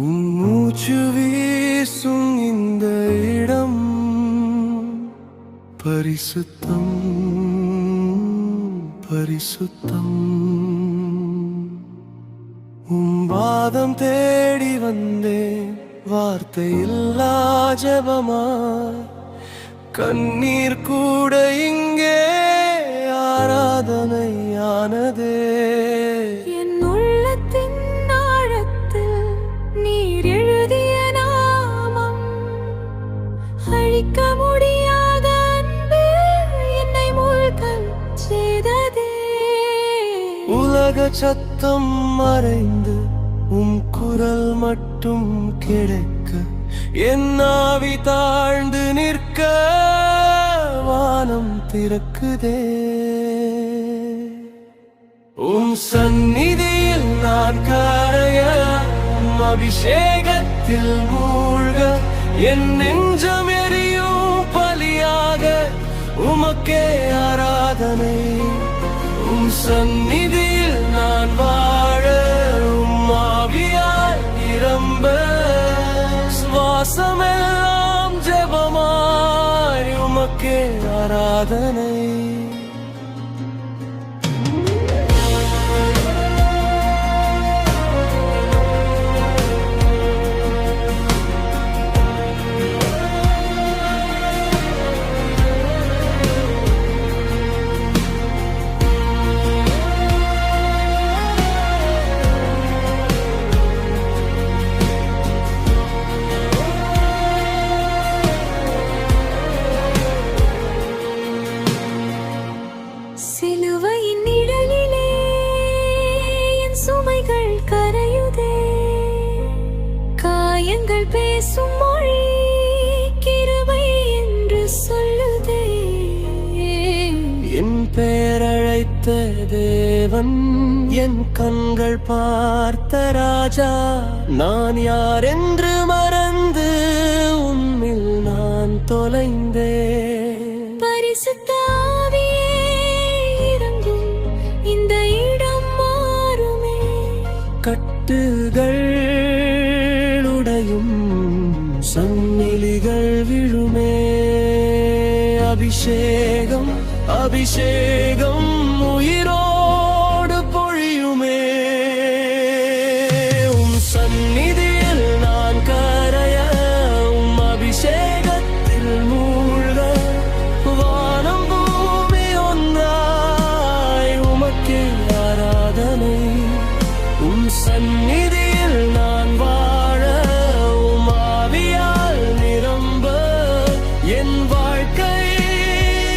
உன் மூச்சு வீசும் இந்த இடம் பரிசுத்தம் பரிசுத்தம். உன் பாதம் தேடி வந்தேன் வார்த்தை இல்லா ஜபமா கண்ணீர் கூட இங்கே ஆராதனையானதே. சத்தம் மறைந்து உம் குரல் மட்டும் கிடைக்க என் ஆவி தாழ்ந்து நிற்க வானம் திறக்குதே. உம் சந்நிதியில் நான் கரைய உம் அபிஷேகத்தில் மூழ்க. என் நெஞ்சம் எரியும் பலியாக உமக்கே ஆராதனை. உம் சந்நிதி வாழ உம் நிரம்ப. சுவாசமெல்லாம் ஜெபமாய் ஆராதனை. பேரழைத்த தேவன் என் கண்கள் பார்த்த ராஜா நான் யார் என்று மறந்து உன்னில் நான் தொலைந்தேன். பரிசுத்த இந்த இடம் மாறுமே. கட்டுகள் உடையும் சந்நிலிகள் விழுமே. அபிஷேகம் அபிஷேகம் சந்நிதியில் நான் வாழ உம் ஆவியால் நிரம்ப என் வாழ்க்கை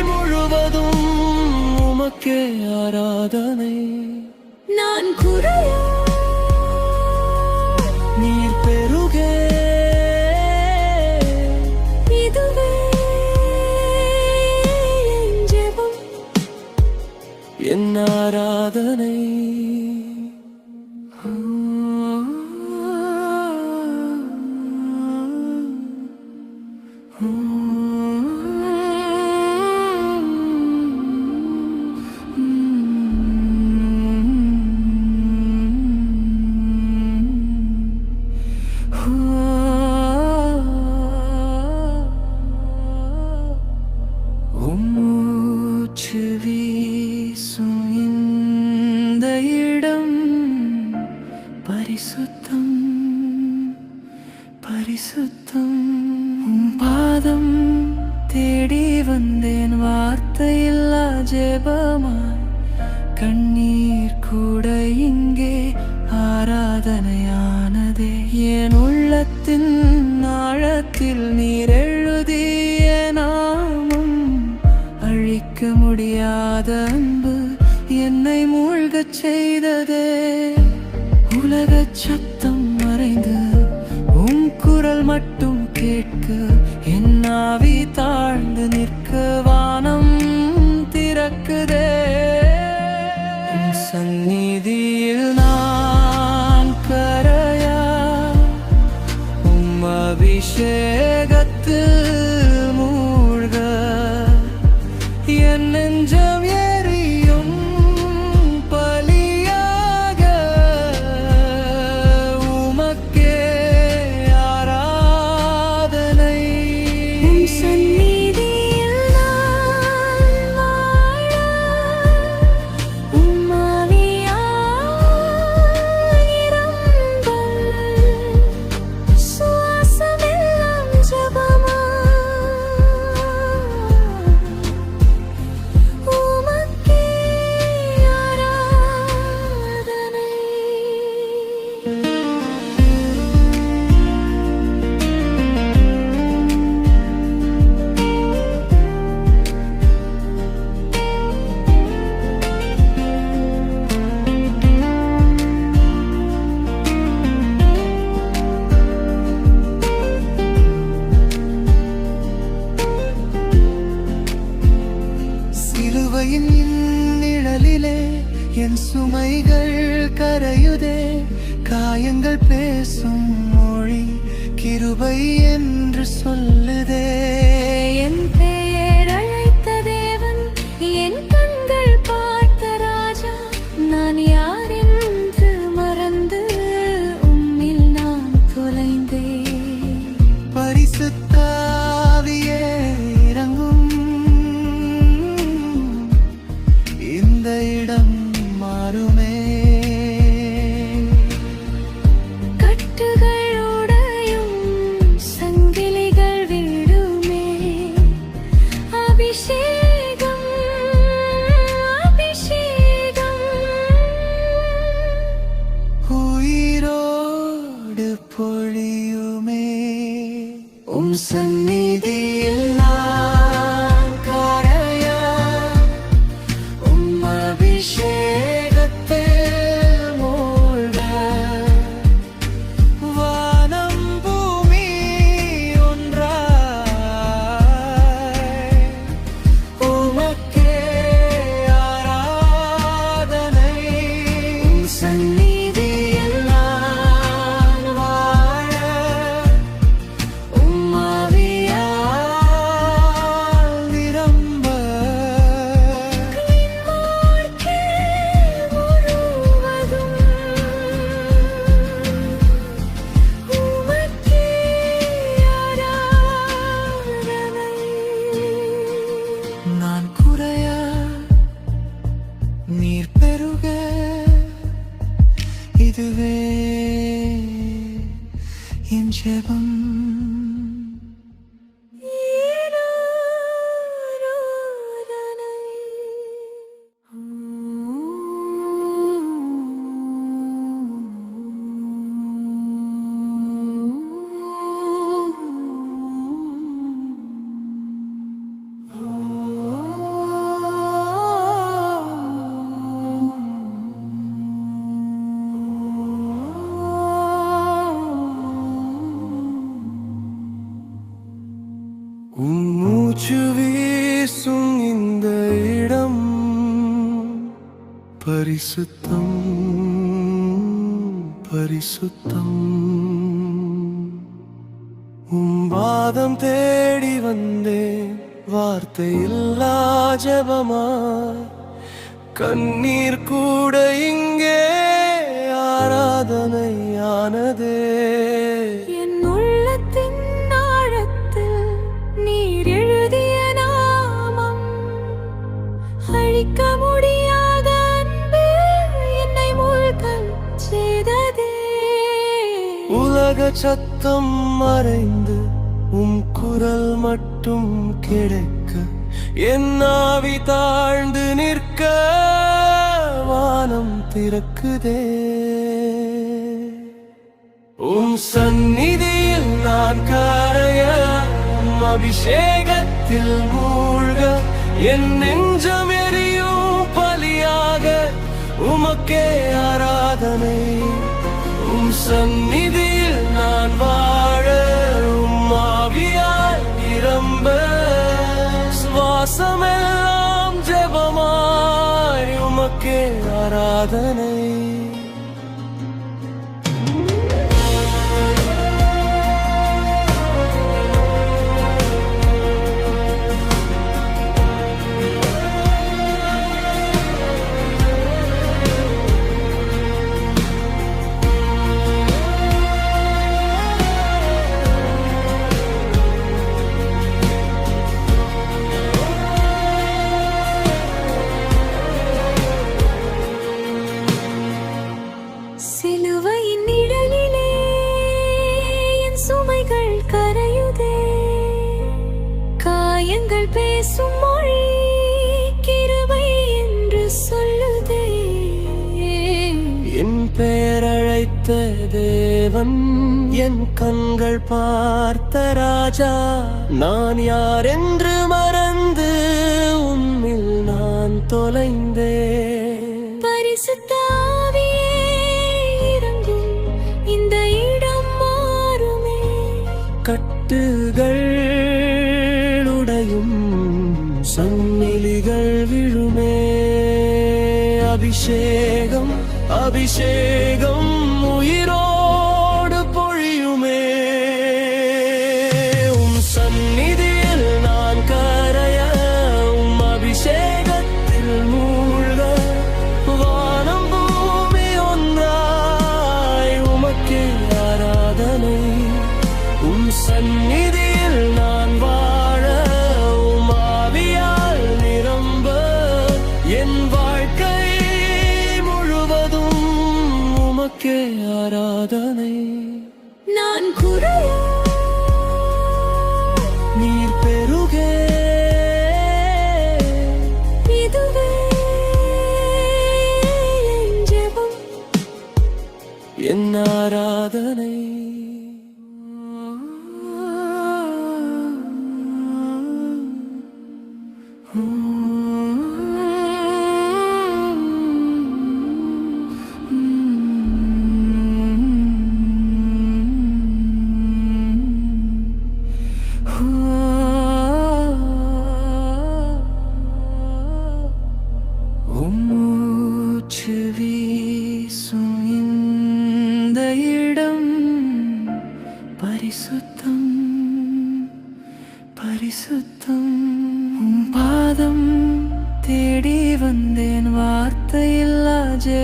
முழுவதும் உமக்கே ஆராதனை. நான் குறைய நீர் பெருகே. இதுவே என் ஆராதனை. என் சுமைகள் கரையுதே காயங்கள் பேசும் மொழி கிருபை என்று சொல்லுதே. என் பெயர் அழைத்த தேவன் என் உம் பரிசுத்தம் பரிசுத்தம். உம்பாதம் தேடி வந்தேன் வார்த்தை இல்லா ஜபமா. கண்ணீர் கூட இங்கே ஆராதனையானதே. என் உள்ளத்தின் ஆழத்தில் நீர் எழுதிய நாமம் அழிக்க சத்தம் மறைந்து உம் குரல் மட்டும் கிடைக்க என் ஆவி தாழ்ந்து நிற்க வானம் திறக்குதே. உம் சந்நிதியில் நான் கரைய உம் அபிஷேகத்தில் மூழ்க. என் நெஞ்சம் எரியும் பலியாக உமக்கே ஆராதனை. சந்நிதியில் நான் வாழ உம்மாவியால் நிரம்ப. சுவாசமெல்லாம் ஜெபமாய் உமக்கே ஆராதனை. பெயரழைத்த தேவன் என் கண்கள் பார்த்த ராஜா. நான் யார் என்று மறந்து உம்மில் நான் தொலைந்தேன். பரிசுத்த ஆவியே இறங்கும் இந்த இடம் மாறுமே. கட்டுகள் உடையும் சங்கிலிகள் விழுமே. அபிஷேகம் அபிஷேகம் உயிரோ உமக்கே ஆராதனை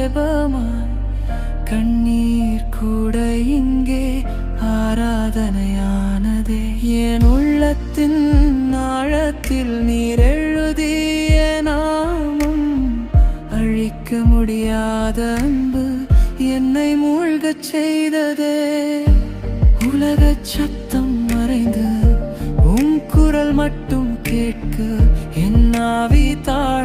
ஜெபமாய் கண்ணீர் கூட இங்கே ஆராதனையானதே. என் உள்ளத்தின் ஆழத்தில் நீர் எழுதிய நாமம் அழிக்க முடியாத அன்பு என்னை மூழ்கச் செய்ததே. உலகச் சத்தம் மறைந்து உன் குரல் மட்டும் கேட்க என் ஆவி தாழ்